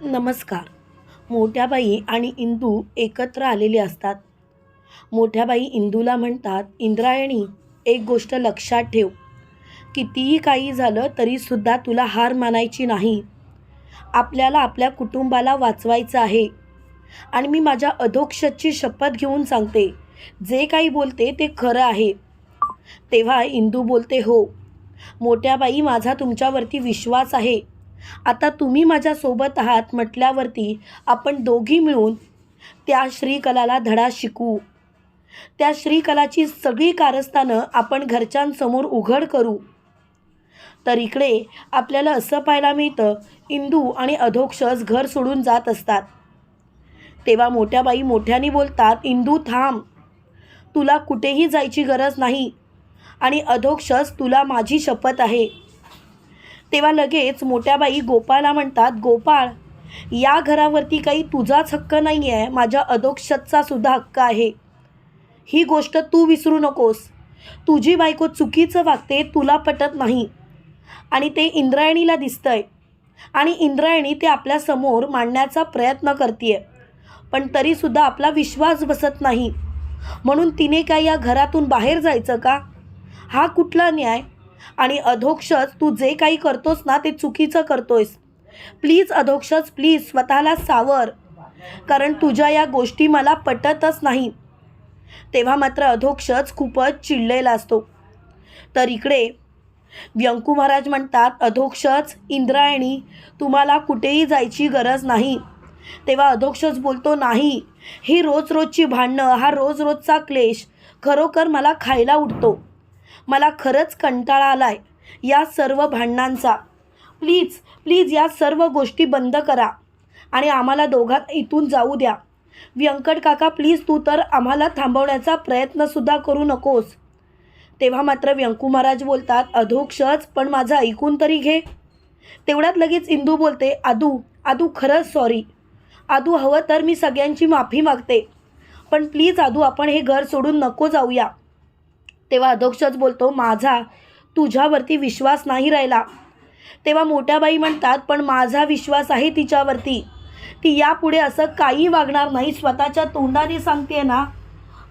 नमस्कार. मोठ्याबाई आणि इंदू एकत्र आलेले असतात. मोठ्याबाई इंदूला म्हणतात इंद्रायणी एक गोष्ट लक्षात ठेव. कितीही काही झालं तरीसुद्धा तुला हार मानायची नाही. आपल्याला आपल्या कुटुंबाला वाचवायचं आहे. आणि मी माझ्या अधोक्षतची शपथ घेऊन सांगते. जे काही बोलते ते खरं आहे. तेव्हा इंदू बोलते हो. मोठ्याबाई माझा तुमच्यावरती विश्वास आहे. आता तुम्ही माझ्यासोबत आहात म्हटल्यावरती आपण दोघी मिळून त्या श्रीकलाला धडा शिकू. त्या श्रीकलाची सगळी कारस्थानं आपण घरच्यांसमोर उघड करू. तर इकडे आपल्याला असं पाहायला मिळतं इंदू आणि अधोक्षस घर सोडून जात असतात. तेव्हा मोठ्या बाई मोठ्याने बोलतात इंदू थांब. तुला कुठेही जायची गरज नाही आणि अधोक्षस तुला माझी शपथ आहे. तेव्हा लगेच मोठ्या बाई गोपाळला म्हणतात गोपाळ या घरावरती काही तुझाच हक्क नाही आहे माझ्या अधोक्षतचा सुद्धा हक्क आहे. ही गोष्ट तू विसरू नकोस. तुझी बायको चुकीचं वागते तुला पटत नाही. आणि ते इंद्रायणीला दिसतंय. आणि इंद्रायणी ते आपल्यासमोर मांडण्याचा प्रयत्न करते पण तरीसुद्धा आपला विश्वास बसत नाही. म्हणून तिने काय या घरातून बाहेर जायचं का? हा कुठला न्याय? आणि अधोक्षज तू जे काही करतोस ना ते चुकीचं करतोयस. प्लीज अधोक्षज प्लीज स्वतःला सावर. कारण तुझ्या या गोष्टी मला पटतच नाही. तेव्हा मात्र अधोक्षज खूपच चिडलेला असतो. तर इकडे व्यंकू महाराज म्हणतात अधोक्षज इंद्रायणी तुम्हाला कुठेही जायची गरज नाही. तेव्हा अधोक्षज बोलतो नाही ही रोज रोजची भांडणं हा रोज रोजचा क्लेश खरोखर मला खायला उठतो मला खरंच कंटाळा आलाय या सर्व भांडणांचा. प्लीज प्लीज या सर्व गोष्टी बंद करा आणि आम्हाला दोघात इथून जाऊ द्या. व्यंकट काका प्लीज तू तर आम्हाला थांबवण्याचा प्रयत्नसुद्धा करू नकोस. तेव्हा मात्र व्यंकू महाराज बोलतात अधोक्षच पण माझं ऐकून तरी घे. तेवढ्यात लगेच इंदू बोलते आदू आदू खरंच सॉरी आदू हवं तर मी सगळ्यांची माफी मागते. पण प्लीज आदू आपण हे घर सोडून नको जाऊया. तेव्हा अध्यक्षच बोलतो माझा तुझ्यावरती विश्वास नाही राहिला. तेव्हा मोठ्या बाई म्हणतात पण माझा विश्वास आहे तिच्यावरती. ती यापुढे असं काही वागणार नाही. स्वतःच्या तोंडाने सांगते ना.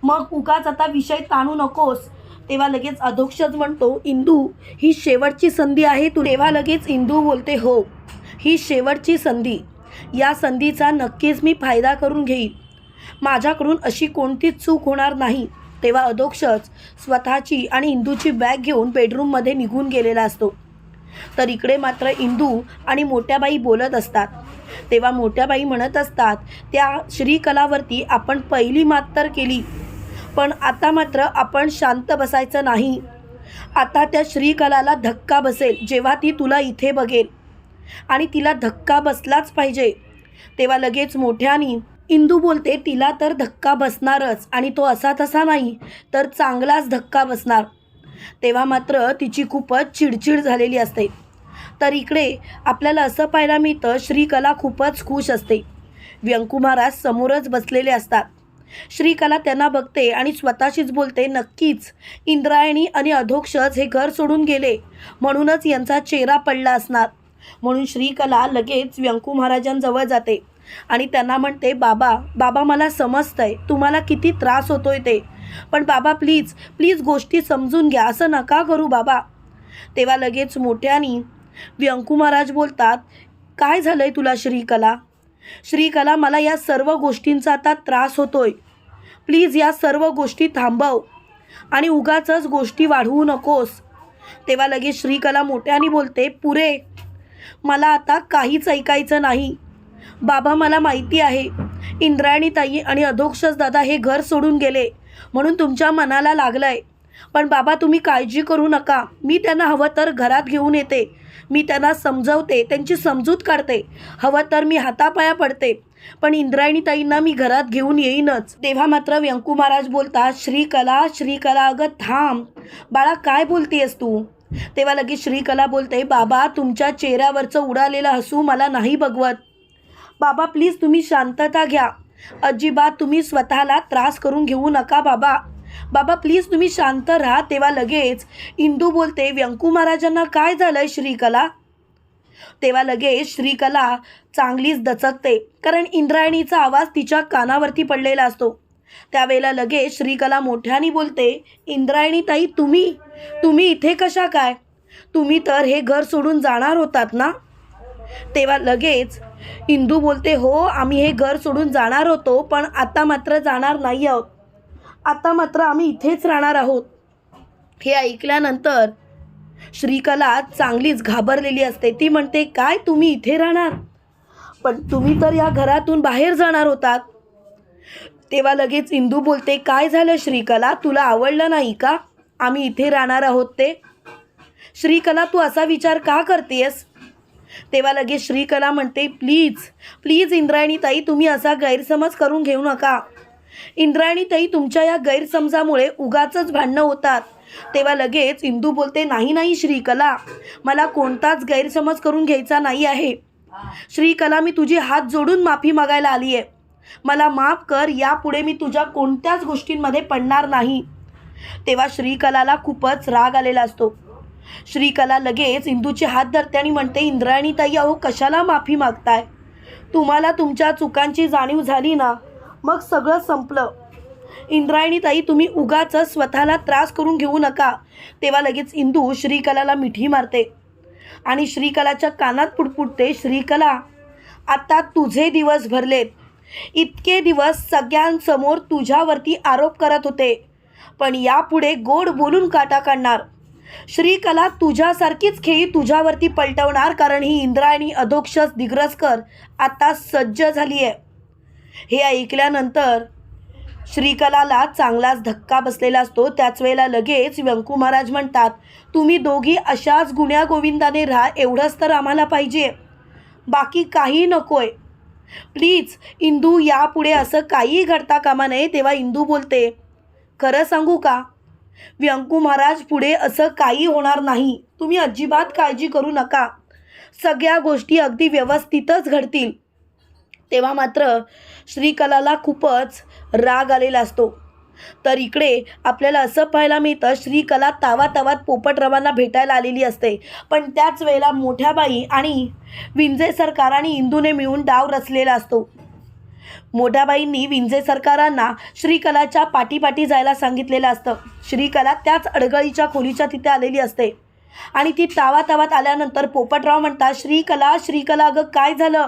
मग उगाच आता विषय ताणू नकोस. तेव्हा लगेच अधोक्षच म्हणतो इंदू ही शेवटची संधी आहे तू तेव्हा लगेच इंदू बोलते हो ही शेवटची संधी. या संधीचा नक्कीच मी फायदा करून घेईन. माझ्याकडून अशी कोणतीच चूक होणार नाही. तेव्हा अधोक्षच स्वतःची आणि इंदूची बॅग घेऊन बेडरूममध्ये निघून गेलेला असतो. तर इकडे मात्र इंदू आणि मोठ्याबाई बोलत असतात. तेव्हा मोठ्याबाई म्हणत असतात त्या श्रीकलावरती आपण पहिली मात तर केली. पण आता मात्र आपण शांत बसायचं नाही. आता त्या श्रीकलाला धक्का बसेल जेव्हा ती तुला इथे बघेल. आणि तिला धक्का बसलाच पाहिजे. तेव्हा लगेच मोठ्यानी इंदू बोलते तिला तर धक्का बसणारच आणि तो असा तसा नाही तर चांगलाच धक्का बसणार. तेव्हा मात्र तिची खूपच चिडचिड झालेली असते. तर इकडे आपल्याला असं पाहायला मिळतं श्रीकला खूपच खुश असते. व्यंकू महाराज समोरच बसलेले असतात. श्रीकला त्यांना बघते आणि स्वतःशीच बोलते नक्कीच इंद्रायणी आणि अधोक्षज हे घर सोडून गेले म्हणूनच यांचा चेहरा पडला असणार. म्हणून श्रीकला लगेच व्यंकू महाराजांजवळ जाते. आणि त्यांना म्हणते बाबा बाबा मला समजतंय तुम्हाला किती त्रास होतोय ते. पण बाबा प्लीज प्लीज गोष्टी समजून घ्या असं नका करू बाबा. तेव्हा लगेच मोठ्यानी व्यंकू महाराज बोलतात काय झालंय तुला श्रीकला? श्रीकला मला या सर्व गोष्टींचा आता त्रास होतोय. प्लीज या सर्व गोष्टी थांबव आणि उगाचच गोष्टी वाढवू नकोस. तेव्हा लगेच श्रीकला मोठ्याने बोलते पुरे मला आता काहीच ऐकायचं नाही. बाबा मला माहिती आहे. इंद्रायणीताई आणि अधोक्षस दादा हे घर सोडून गेले. म्हणून तुमच्या मनाला लागलंय. पण बाबा तुम्ही काळजी करू नका. मी त्यांना हवं तर घरात घेऊन येते. मी त्यांना समजवते. त्यांची समजूत काढते. हवं तर मी हातापाया पडते. पण इंद्रायणीताईंना मी घरात घेऊन येईनच. तेव्हा मात्र व्यंकू महाराज बोलतात श्रीकला श्रीकला अगं थांब. बाळा काय बोलतेस तू? तेव्हा लगेच श्रीकला बोलते बाबा तुमच्या चेहऱ्यावरचं उडालेलं हसू मला नाही बघवत. बाबा प्लीज तुम्ही शांतता घ्या. अजिबात तुम्ही स्वतःला त्रास करून घेऊ नका बाबा. बाबा प्लीज तुम्ही शांत राहा तेव्हा लगेच. इंदू बोलते व्यंकू महाराजांना काय झालंय श्रीकला? तेव्हा लगेच श्रीकला चांगलीच दचकते कारण इंद्रायणीचा आवाज तिच्या कानावरती पडलेला असतो. त्यावेळेला लगेच श्रीकला मोठ्याने बोलते इंद्रायणी ताई तुम्ही? तुम्ही इथे कशा काय? तुम्ही तर हे घर सोडून जाणार होतात ना? तेव्हा लगेच इंदू बोलते हो आम्ही हे घर सोडून जाणार होतो पण आता मात्र जाणार नाही आहोत. आता मात्र आम्ही इथेच राहणार आहोत. हे ऐकल्यानंतर श्रीकला चांगलीच घाबरलेली असते. ती म्हणते काय तुम्ही इथे राहणार? पण तुम्ही तर या घरातून बाहेर जाणार होतात. तेव्हा लगेच इंदू बोलते काय झालं श्रीकला? तुला आवडलं नाही का? आम्ही इथे राहणार आहोत ते. श्रीकला तू असा विचार का करतेस तेव्हा लगेच श्रीकला म्हणते प्लीज प्लीज इंद्रायणी ताई तुम्ही असा गैरसमज करून घेऊ नका. इंद्रायणी ताई तुमच्या या गैरसमजामुळे उगाचच भांडणं होतात. तेव्हा लगेच इंदू बोलते नाही नाही श्रीकला मला कोणताच गैरसमज करून घ्यायचा नाही आहे. श्रीकला मी तुझी हात जोडून माफी मागायला आली आहे मला माफ कर यापुढे मी तुझ्या कोणत्याच गोष्टींमध्ये पडणार नाही. तेव्हा श्रीकलाला खूपच राग आलेला असतो. श्रीकला लगेच इंदूचे हात धरते आणि म्हणते इंद्रायणी ताई अहो कशाला माफी मागताय? तुम्हाला तुमच्या चुकांची जाणीव झाली ना मग सगळं संपलं. इंद्रायणी ताई तुम्ही उगाच स्वतःला त्रास करून घेऊ नका. तेव्हा लगेच इंदू श्रीकलाला मिठी मारते आणि श्रीकलाच्या कानात पुटपुटते श्रीकला आता तुझे दिवस भरलेत. इतके दिवस सगळ्यांसमोर तुझ्यावरती आरोप करत होते. पण यापुढे गोड बोलून काटा काढणार. श्रीकला तुझ्यासारखीच खेळी तुझ्यावरती पलटवणार कारण ही इंद्रायणी अधोक्षस दिग्रसकर आता सज्ज झाली आहे हे ऐकल्यानंतर श्रीकलाला चांगलाच धक्का बसलेला असतो. त्याच वेळेला लगेच व्यंकू महाराज म्हणतात तुम्ही दोघी अशाच गुण्या गोविंदाने राहा एवढंच तर आम्हाला पाहिजे. बाकी काही नकोय. प्लीज इंदू यापुढे असं काहीही घडता कामा नये. तेव्हा इंदू बोलते खरं सांगू का? व्यंकू महाराज पुढे असं काही होणार नाही. तुम्ही अजिबात काळजी करू नका. सगळ्या गोष्टी अगदी व्यवस्थितच घडतील. तेव्हा मात्र श्रीकलाला खूपच राग आलेला असतो. तर इकडे आपल्याला असं पाहायला मिळतं श्रीकला तावा तावात पोपटरावांना भेटायला आलेली असते. पण त्याच वेळेला मोठ्या बाई आणि विंजे सरकार आणि इंदूने मिळून डाव रचलेला असतो. मोठ्याबाईंनी विंजे सरकारांना श्रीकलाच्या पाठीपाठी जायला सांगितलेलं असतं. श्रीकला त्याच अडगळीच्या खोलीच्या तिथे आलेली असते. आणि ती तावा तावात आल्यानंतर पोपटराव म्हणतात श्रीकला श्रीकला अगं काय झालं?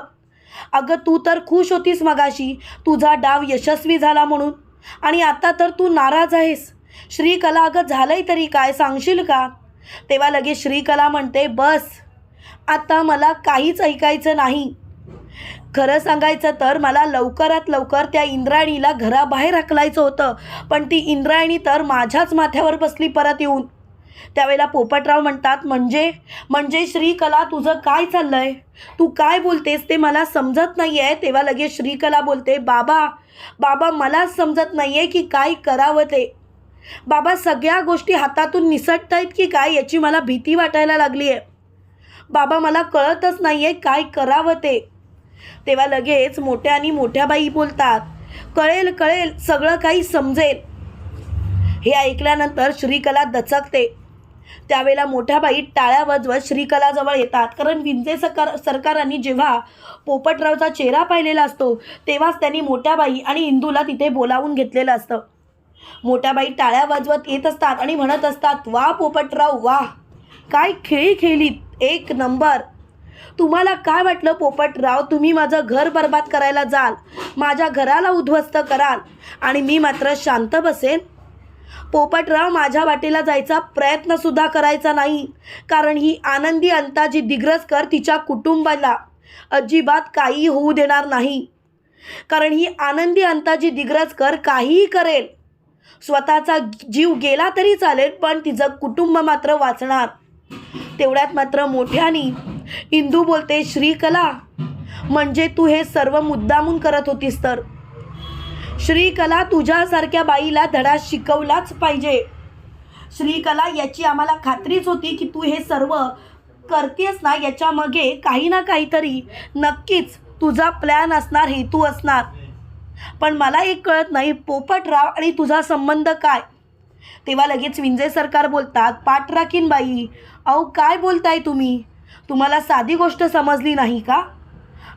अगं तू तर खुश होतीस मगाशी. तुझा डाव यशस्वी झाला म्हणून. आणि आता तर तू नाराज आहेस. श्रीकला अगं झालंय तरी काय? सांगशील का? तेव्हा लगेच श्रीकला म्हणते बस. आता मला काहीच ऐकायचं नाही. खरं सांगायचं तर मला लवकरात लवकर त्या इंद्रायणीला घराबाहेर हकलायचं होतं. पण ती इंद्रायणी तर माझ्याच माथ्यावर बसली परत येऊन. त्यावेळेला पोपटराव म्हणतात म्हणजे? म्हणजे श्रीकला तुझं काय चाललं आहे तू काय बोलतेस ते मला समजत नाही आहे तेव्हा लगेच श्रीकला बोलते बाबा बाबा मलाच समजत नाही आहे की काय करावं ते. बाबा सगळ्या गोष्टी हातातून निसटत आहेत की काय याची मला भीती वाटायला लागली आहे बाबा मला कळतच नाही आहे काय करावं ते. तेव्हा लगेच मोठ्या आणि मोठ्या बाई बोलतात कळेल कळेल सगळं काही समजेल. हे ऐकल्यानंतर श्रीकला दचकते. त्यावेळेला मोठ्या बाई टाळ्या वाजवत श्रीकलाजवळ येतात. कारण विंजे सरकार सरकारांनी जेव्हा पोपटरावचा चेहरा पाहिलेला असतो तेव्हाच त्यांनी मोठ्या बाई आणि इंदूला तिथे बोलावून घेतलेलं असतं. मोठ्या बाई टाळ्या वाजवत येत असतात आणि म्हणत असतात वा पोपटराव वा. काय खेळी खेळलीत एक नंबर. तुम्हाला काय वाटलं पोपटराव? तुम्ही माझं घर बर्बाद करायला जाल. माझ्या घराला उद्ध्वस्त कराल. आणि मी मात्र शांत बसेन. पोपटराव माझ्या वाटेला जायचा प्रयत्नसुद्धा करायचा नाही. कारण ही आनंदी अंताजी दिग्रसकर तिच्या कुटुंबाला अजिबात काही होऊ देणार नाही. कारण ही आनंदी अंताजी दिग्रसकर काहीही करेल. स्वतःचा जीव गेला तरी चालेल पण तिचं कुटुंब मात्र वाचणार. तेवढ्यात मात्र मोठ्यानी इंदू बोलते श्रीकला म्हणजे तू हे सर्व मुद्दामून करत होतीस तर? श्रीकला तुझ्यासारख्या बाईला धडा शिकवलाच पाहिजे. श्रीकला याची आम्हाला खात्रीच होती की तू हे सर्व करतेस ना याच्यामागे काही ना काहीतरी. नक्कीच तुझा प्लॅन असणार हेतू असणार. पण मला एक कळत नाही पोपटराव आणि तुझा संबंध काय? तेव्हा लगेच विंजे सरकार बोलतात पाठ राखीन बाई अहो काय बोलताय तुम्ही? तुम्हाला साधी गोष्ट समजली नाही का?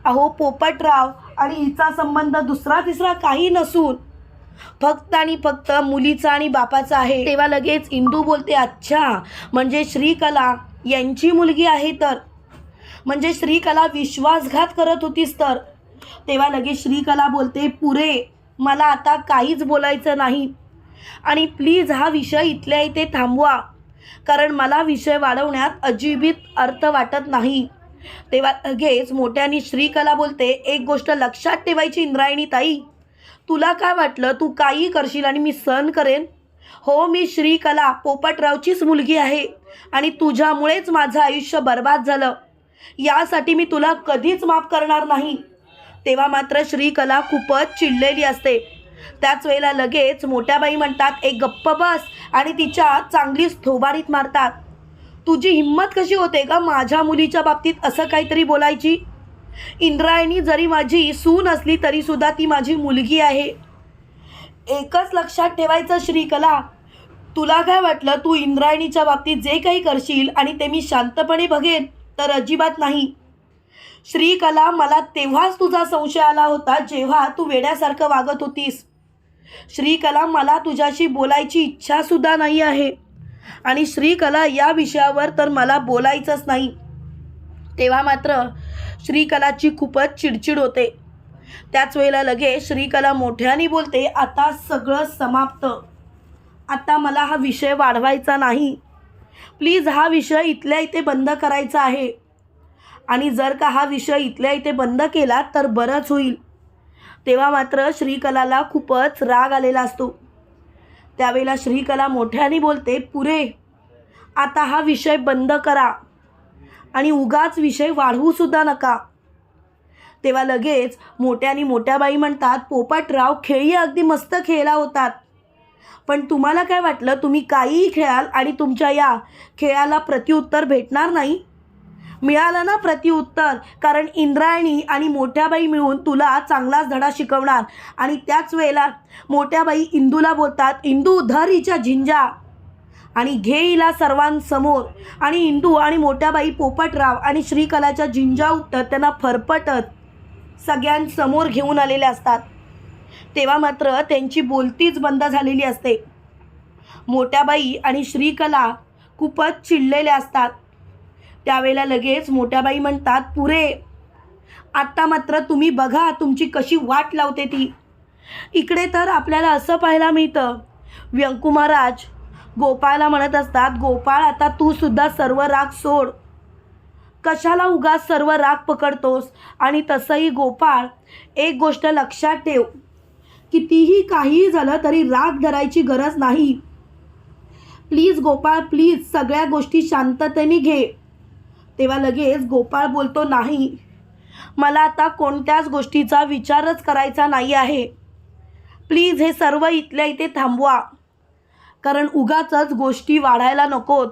अहो पोपटराव आणि हिचा संबंध दुसरा तिसरा काही नसून. फक्त आणि फक्त मुलीचा आणि बापाचा आहे. तेव्हा लगेच इंदू बोलते अच्छा म्हणजे श्रीकला यांची मुलगी आहे तर? म्हणजे श्रीकला विश्वासघात करत होतीस तर? तेव्हा लगेच श्रीकला बोलते पुरे मला आता काहीच बोलायचं नाही. आणि प्लीज हा विषय इथल्या इथे थांबवा. कारण मला विषय वाढवण्यात अजिबित अर्थ वाटत नाही. तेव्हा लगेच मोठ्याने श्रीकला बोलते एक गोष्ट लक्षात ठेवायची इंद्रायणी ताई तुला काय वाटलं? तू काही करशील आणि मी सहन करेन? हो मी श्रीकला पोपटरावचीच मुलगी आहे आणि तुझ्यामुळेच माझं आयुष्य बर्बाद झालं. यासाठी मी तुला कधीच माफ करणार नाही. तेव्हा मात्र श्रीकला खूपच चिडलेली असते. त्याच वेळेला लगेच मोठ्या बाई म्हणतात एक गप्प बस. आणि तिच्या चांगलीच थोबारीत मारतात. तुझी हिंमत कशी होते का माझ्या मुलीच्या बाबतीत असं काहीतरी बोलायची? इंद्रायणी जरी माझी सून असली तरीसुद्धा ती माझी मुलगी आहे. एकच लक्षात ठेवायचं श्रीकला. तुला काय वाटलं तू इंद्रायणीच्या बाबतीत जे काही करशील आणि ते मी शांतपणे बघेन तर अजिबात नाही. श्रीकला मला तेव्हाच तुझा संशय आला होता जेव्हा तू वेड्यासारखं वागत होतीस. श्रीकला मला तुझ्याशी बोलायची इच्छासुद्धा नाही आहे. आणि श्रीकला या विषयावर तर मला बोलायचंच नाही. तेव्हा मात्र श्रीकलाची खूपच चिडचिड होते. त्याच वेळेला लगेच श्रीकला मोठ्याने बोलते आता सगळं समाप्त. आता मला हा विषय वाढवायचा नाही. प्लीज हा विषय इथल्या इथे बंद करायचा आहे. आणि जर का हा विषय इथल्या इथे बंद केला तर बरंच होईल. तेव्हा मात्र श्रीकलाला खूपच राग आलेला असतो. त्यावेळेला श्रीकला मोठ्याने बोलते पुरे आता हा विषय बंद करा आणि उगाच विषय वाढवूसुद्धा नका. तेव्हा लगेच मोठ्याने मोठ्या बाई म्हणतात पोपटराव खेळी अगदी मस्त खेळला होतात. पण तुम्हाला काय वाटलं? तुम्ही काहीही खेळाल आणि तुमच्या या खेळाला प्रत्युत्तर भेटणार नाही. मिळालं ना प्रतिउत्तर कारण इंद्रायणी आणि मोठ्याबाई मिळून तुला चांगलाच धडा शिकवणार. आणि त्याच वेळेला मोठ्याबाई इंदूला बोलतात इंदू धर हिच्या झिंजा. आणि घे हिला सर्वांसमोर. आणि इंदू आणि मोठ्याबाई पोपटराव आणि श्रीकलाच्या झिंजा उत्तर त्यांना फरफटत सगळ्यांसमोर घेऊन आलेले असतात. तेव्हा मात्र त्यांची बोलतीच बंद झालेली असते. मोठ्याबाई आणि श्रीकला खूपच चिडलेल्या असतात. त्यावेळेला लगेच मोठ्याबाई म्हणतात पुरे आत्ता मात्र तुम्ही बघा तुमची कशी वाट लावते ती. इकडे तर आपल्याला असं पाहायला मिळतं. व्यंकुमाराज गोपाळला म्हणत असतात गोपाळ आता तू सुद्धा सर्व राग सोड. कशाला उगाच सर्व राग पकडतोस? आणि तसंही गोपाळ एक गोष्ट लक्षात ठेव. कितीही काहीही झालं तरी राग धरायची गरज नाही. प्लीज गोपाळ प्लीज सगळ्या गोष्टी शांततेने घे. तेव्हा लगेच गोपाळ बोलतो नाही मला आता कोणत्याच गोष्टीचा विचारच करायचा नाही आहे. प्लीज हे सर्व इथल्या इथे थांबवा. कारण उगाचच गोष्टी वाढायला नकोत.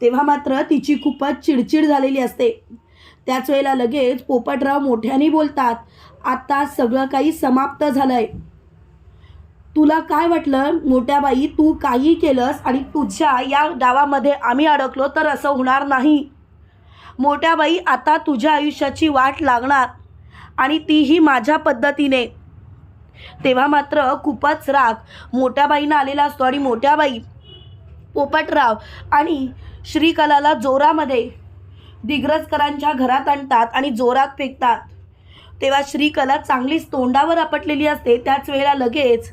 तेव्हा मात्र तिची खूपच चिडचिड झालेली असते. त्याच वेळेला लगेच पोपटराव मोठ्याने बोलतात आता सगळं काही समाप्त झालं आहे तुला काय वाटलं मोठ्या बाई तू काही केलंस आणि तुझ्या या डावामध्ये आम्ही अडकलो तर असं होणार नाही. मोठ्या बाई आता तुझ्या आयुष्याची वाट लागणार. आणि तीही माझ्या पद्धतीने. तेव्हा मात्र खूपच राग. मोठ्या बाईनं आलेला असतो आणि मोठ्या बाई पोपटराव आणि श्रीकलाला जोरामध्ये दिग्रजकरांच्या घरात आणतात आणि जोरात फेकतात. तेव्हा श्रीकला चांगलीच तोंडावर आपटलेली असते. त्याच वेळेला लगेच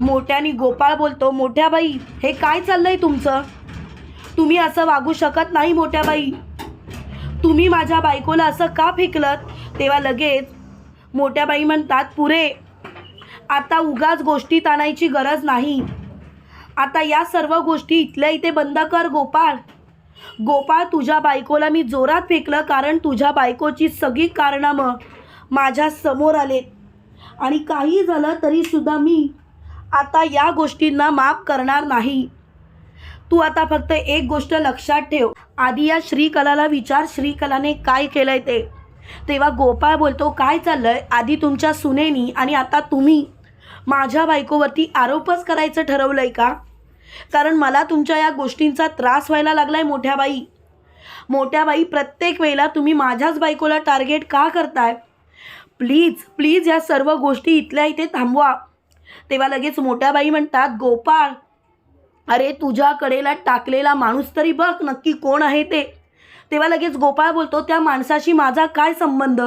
मोठ्याने गोपाळ बोलतो मोठ्या बाई हे काय चाललंय तुमचं? तुम्ही असं वागू शकत नाही मोठ्या बाई तुम्ही माझ्या बायकोला असं का फेकलत? तेव्हा लगेच मोठ्या बाई म्हणतात पुरे आता उगाच गोष्टीत आणायची गरज नाही. आता या सर्व गोष्टी इथल्या इथे बंद कर गोपाळ. गोपाळ तुझ्या बायकोला मी जोरात फेकलं कारण तुझ्या बायकोची सगळी कारणामं माझ्यासमोर आलेत. आणि काही झालं तरीसुद्धा मी आता या गोष्टींना माफ करणार नाही. तू आता फक्त एक गोष्ट लक्षात ठेव. आधी या श्रीकलाला विचार श्रीकलाने काय केलंय ते? तेव्हा गोपाळ बोलतो काय चाललंय? आधी तुमच्या सुनेनी आणि आता तुम्ही माझ्या बायकोवरती आरोपच करायचं ठरवलंय का? कारण मला तुमच्या या गोष्टींचा त्रास व्हायला लागलाय मोठ्या बाई मोठ्या बाई प्रत्येक वेळेला तुम्ही माझ्याच बायकोला टार्गेट का करताय? प्लीज प्लीज या सर्व गोष्टी इथल्या इथे थांबवा. तेव्हा लगेच मोठ्या बाई म्हणतात गोपाळ अरे तुझ्या कडेला टाकलेला माणूस तरी बघ नक्की कोण आहे ते. तेव्हा लगेच गोपाळ बोलतो त्या माणसाशी माझा काय संबंध?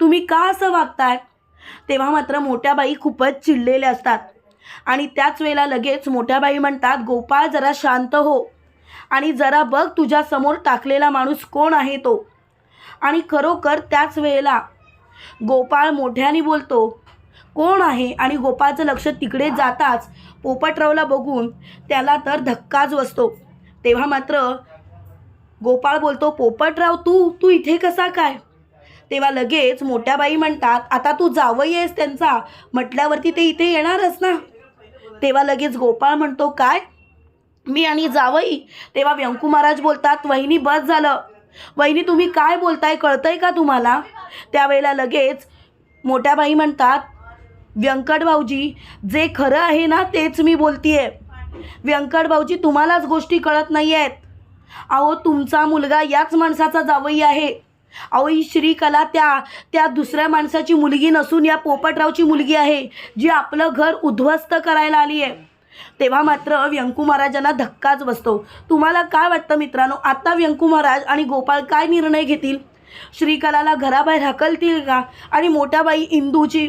तुम्ही का असं वागताय? तेव्हा मात्र मोठ्या बाई खूपच चिडलेल्या असतात. आणि त्याच वेळेला लगेच मोठ्या बाई म्हणतात गोपाळ जरा शांत हो. आणि जरा बघ तुझ्या समोर टाकलेला माणूस कोण आहे तो? आणि खरोखर त्याच वेळेला गोपाळ मोठ्याने बोलतो कोण आहे? आणि गोपाळचं लक्ष तिकडे जाताच पोपटरावला बघून त्याला तर धक्काच बसतो. तेव्हा मात्र गोपाळ बोलतो पोपटराव तू तू इथे कसा काय? तेव्हा लगेच मोठ्या बाई म्हणतात आता तू जावई आहेस त्यांचा म्हटल्यावरती ते इथे येणारच ना. तेव्हा लगेच गोपाळ म्हणतो काय? मी आणि जावई? तेव्हा व्यंकू महाराज बोलतात वहिनी बस झालं. वहिनी तुम्ही काय बोलताय कळतंय का तुम्हाला? त्यावेळेला लगेच मोठ्या बाई म्हणतात व्यंकट भाऊजी जे खरं आहे ना तेच मी बोलतीये. व्यंकट भाऊजी तुम्हालाच गोष्टी कळत नाही आहेत अहो तुमचा मुलगा याच माणसाचा जावई आहे. अहो ही श्रीकला त्या त्या दुसऱ्या माणसाची मुलगी नसून या पोपटरावची मुलगी आहे जी आपलं घर उद्ध्वस्त करायला आली आहे तेव्हा मात्र व्यंकू महाराजांना धक्काच बसतो. तुम्हाला काय वाटतं मित्रांनो? आता व्यंकू महाराज आणि गोपाळ काय निर्णय घेतील? श्रीकलाला घराबाहेर हकलतील का? आणि मोठ्या बाई इंदूची